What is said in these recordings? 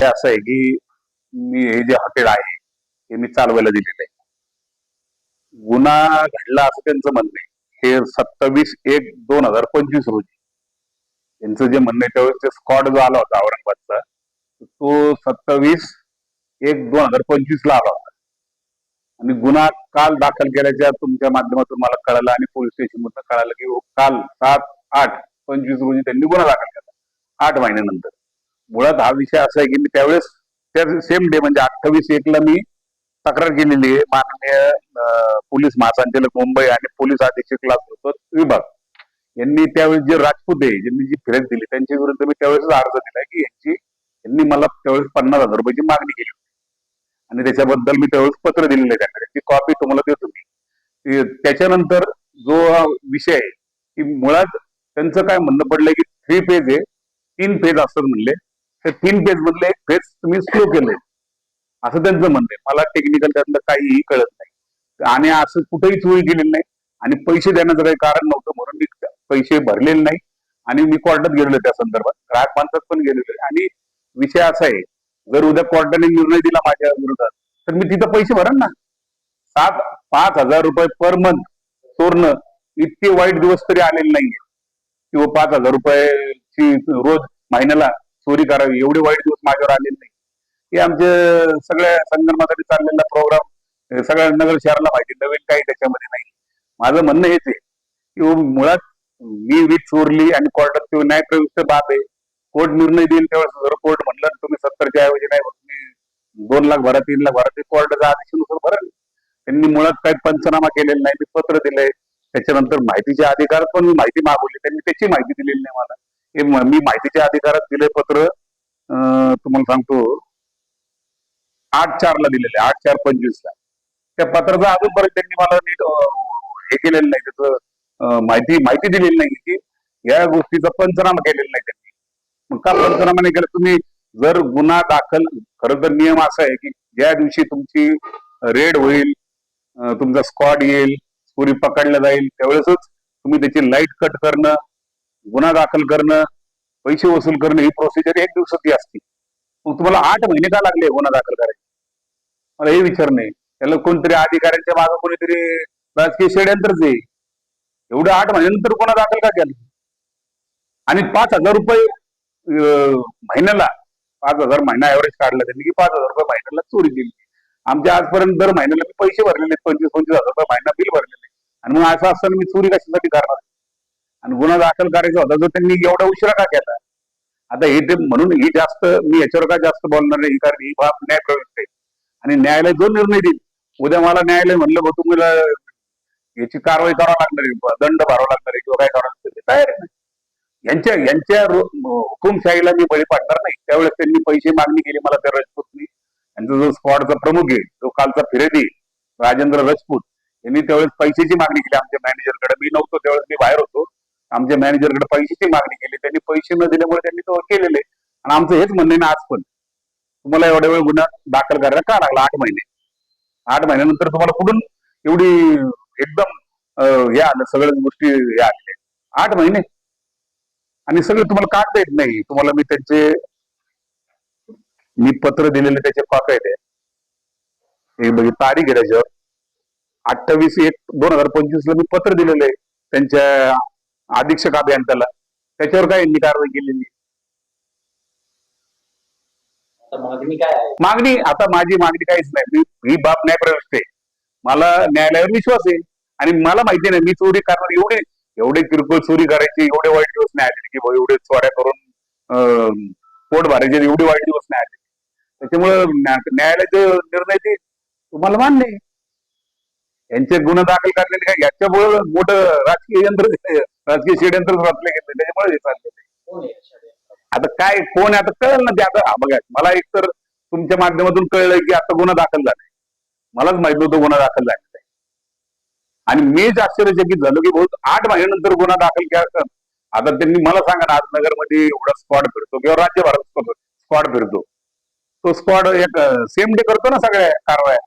हे असं आहे की मी हे जे हॉटेल आहे हे मी चालवायला दिलेलं आहे. गुन्हा घडला असं त्यांचं म्हणणं आहे. हे सत्तावीस एक दोन हजार पंचवीस रोजी. त्यांचं जे म्हणणं आहे त्यावेळेस ते स्कॉड जो आला होता औरंगाबादचा तो सत्तावीस एक दोन हजार पंचवीस ला आला होता. आणि गुन्हा काल दाखल केल्याच्या तुमच्या माध्यमातून मला कळालं आणि पोलीस स्टेशन मधून कळालं की हो, काल सात आठ पंचवीस रोजी त्यांनी गुन्हा दाखल केला. आठ महिन्यानंतर. मुळात हा विषय असा आहे की मी त्यावेळेस त्या सेम डे म्हणजे अठ्ठावीस एकला मी तक्रार केलेली आहे. माननीय पोलीस महासंचालक मुंबई आणि पोलीस अधीक्षक लाच विभाग. यांनी त्यावेळेस जे राजपूत आहे ज्यांनी जी फिरत दिली त्यांच्या विरुद्ध मी त्यावेळेस अर्ज दिला की यांची यांनी मला त्यावेळेस पन्नास हजार रुपयाची मागणी केली होती. आणि त्याच्याबद्दल मी त्यावेळेस पत्र दिलेलं आहे त्यांना ती कॉपी तुम्हाला देतो मी. त्याच्यानंतर जो हा विषय आहे की मुळात त्यांचं काय म्हणणं पडलंय की थ्री पेज आहे. तीन पेज असतात म्हणले. ते तीन पेज मधले एक तुम्ही स्लो केले. असं त्यांचं म्हणणं आहे. मला टेक्निकल त्यातलं काहीही कळत नाही. आणि असं कुठेही चोरी केलेली नाही. आणि पैसे देण्याचं काही कारण नव्हतं म्हणून मी पैसे भरलेले नाही. आणि मी कोर्टात गेलेलो त्या संदर्भात. ग्राहक माणसात पण गेलेलो आणि विषय असा आहे जर उद्या कोर्टाने निर्णय दिला माझ्या विरोधात तर मी तिथं पैसे भरण ना. सात पाच हजार रुपये पर मंथ चोरणं इतके वाईट दिवस तरी आलेले नाहीये. किंवा पाच हजार रुपयाची रोज महिन्याला चोरी करावी एवढे वाईट दिवस माझ्यावर आलेले नाही. हे आमचे सगळ्या संगणमासाठी चाललेला प्रोग्राम सगळ्या नगर शहराला माहिती नवीन काही त्याच्यामध्ये नाही. माझं म्हणणं हेच आहे की हो, मुळात मी वीज चोरली आणि कोर्टात तो न्यायप्रविष्ट बाब आहे कोर्ट निर्णय देईल तेव्हा जर कोर्ट म्हणलं तुम्ही सत्तरच्या ऐवजी नाही तुम्ही दोन लाख भरा तीन लाख भरा ते कोर्टाचा आदेशानुसार भरल. त्यांनी मुळात काही पंचनामा केलेला नाही मी पत्र दिलंय. त्याच्यानंतर माहितीच्या अधिकारात पण मी माहिती मागवली त्यांनी त्याची माहिती दिलेली नाही मला. हे मी माहितीच्या अधिकारात दिले पत्र तुम्हाला सांगतो. आठ चार ला दिलेले आठ चार पंचवीस ला त्या पत्राचं अजूनपर्यंत त्यांनी मला नीट हे केलेलं नाही. त्याचं माहिती माहिती दिलेली नाही की या गोष्टीचा पंचनामा केलेला नाही त्यांनी. मग का पंचनामा नाही केला? तुम्ही जर गुन्हा दाखल खरं तर नियम असा आहे की ज्या दिवशी तुमची रेड होईल तुमचा स्क्वॉड येईल चोरी पकडला जाईल त्यावेळेसच तुम्ही त्याची लाइट कट करणं गुन्हा दाखल करणं पैसे वसूल करणं ही प्रोसिजर एक दिवसाची असते. मग तुम्हाला आठ महिने का लागले गुन्हा दाखल करायचे मला हे विचार नाही. त्याला कोणतरी अधिकाऱ्यांच्या मागे कोणीतरी राजकीय षडयंत्रच आहे. एवढं आठ महिन्यानंतर गुन्हा दाखल का केला? आणि पाच हजार रुपये महिन्याला पाच हजार महिना एव्हरेज काढला त्यांनी की पाच हजार रुपये महिन्याला चोरी दिली आमच्या आजपर्यंत दर महिन्याला मी पैसे भरलेले पंचवीस पंचवीस हजार रुपये महिना बिल भरलेले आणि मग असं असताना मी चोरी कशासाठी करणार? आणि गुन्हा दाखल करायचा होता तर त्यांनी एवढा उशिरा का केला? आता हे म्हणून ही जास्त मी याच्यावर का जास्त बोलणार नाही? कारण ही बाब न्याय प्रविष्ट आहे आणि न्यायालय जो निर्णय देईल उद्या मला न्यायालय म्हणलं बघ तुम्हाला याची कारवाई करावं लागणार आहे दंड भरावा लागणार आहे किंवा काय करावं लागणार ते तयार आहे. यांच्या यांच्या हुकुमशाहीला मी बळी पाडणार नाही. त्यावेळेस त्यांनी पैसे मागणी केली मला त्या राजपूतनी. यांचा जो स्क्वॉडचा प्रमुख आहे जो कालचा फिरेदी राजेंद्र राजपूत यांनी त्यावेळेस पैशाची मागणी केली आमच्या मॅनेजरकडे. मी नव्हतो त्यावेळेस मी बाहेर होतो. आमच्या मॅनेजरकडे पैशाची मागणी केली. त्यांनी पैसे न दिल्यामुळे त्यांनी तो केलेले. आणि आमचं हेच म्हणणं ना आज पण. तुम्हाला एवढ्या वेळ गुन्हा दाखल करायला का लागला? आठ महिने. आठ महिन्यानंतर तुम्हाला कुठून एवढी एकदम या हे आलं? सगळ्याच गोष्टी या आलेल्या आठ महिने. आणि सगळे तुम्हाला काढता येत नाही. तुम्हाला मी त्यांचे मी पत्र दिलेले त्याचे कॉप्या आहेत. हे बघ तारीख आहे त्याच्यावर. अठ्ठावीस एक दोन हजार पंचवीस ला मी पत्र दिलेलं आहे. त्यांच्या अधीक्षक अभियंत्याला. त्याच्यावर काय यांनी कारवाई केलेली? मागणी काय आहे? मागणी आता माझी मागणी काहीच नाही. मी ही बाब न्यायप्रविष्ट आहे. मला न्यायालयावर विश्वास आहे. आणि मला माहिती नाही मी चोरी करणार एवढे एवढे किरकोळ चोरी करायची एवढे वाईट दिवस नाही आले की एवढे चोऱ्या करून पोट भरायचे एवढे वाईट दिवस नाही आले. त्याच्यामुळं न्या- न्यायालयाचे निर्णय ते तुम्हाला मान्य आहे. यांचे गुन्हे दाखल करण्याचे काय? याच्यामुळे मोठं राजकीय यंत्र राजकीय षडयंत्र रचले गेले त्याच्यामुळे हे चालले? आता काय कोण आता कळलं ना ते आता. बघा मला एक तर तुमच्या माध्यमातून कळलंय की आता गुन्हा दाखल झालाय. मलाच माहीत नव्हतं गुन्हा दाखल झालेला आहे आणि मीच आश्चर्यचकित झालो की बहुत आठ महिन्यानंतर गुन्हा दाखल केला आता त्यांनी मला सांगा ना आज नगरमध्ये एवढा स्क्वॉड फिरतो किंवा राज्यभरात स्क्वॉड फिरतो. तो स्क्वॉड एक सेम डे करतो ना सगळ्या कारवाया.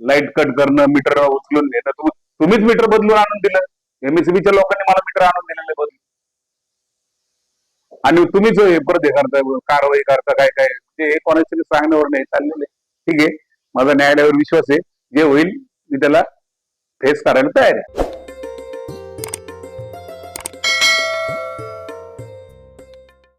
लाइट कट करणं मीटर उचलून देणं तुम्हीच मीटर बदलून आणून दिलं. एमएससीबीच्या लोकांनी मला मीटर आणून दिलेलं बदलून. आणि तुम्हीच हे परत हे करता कारवाई करता काय काय. ते कोणाच्या सांगण्यावर नाही चाललेले ठीक आहे. माझा न्यायालयावर विश्वास आहे. जे होईल मी त्याला फेस करायला तयार आहे.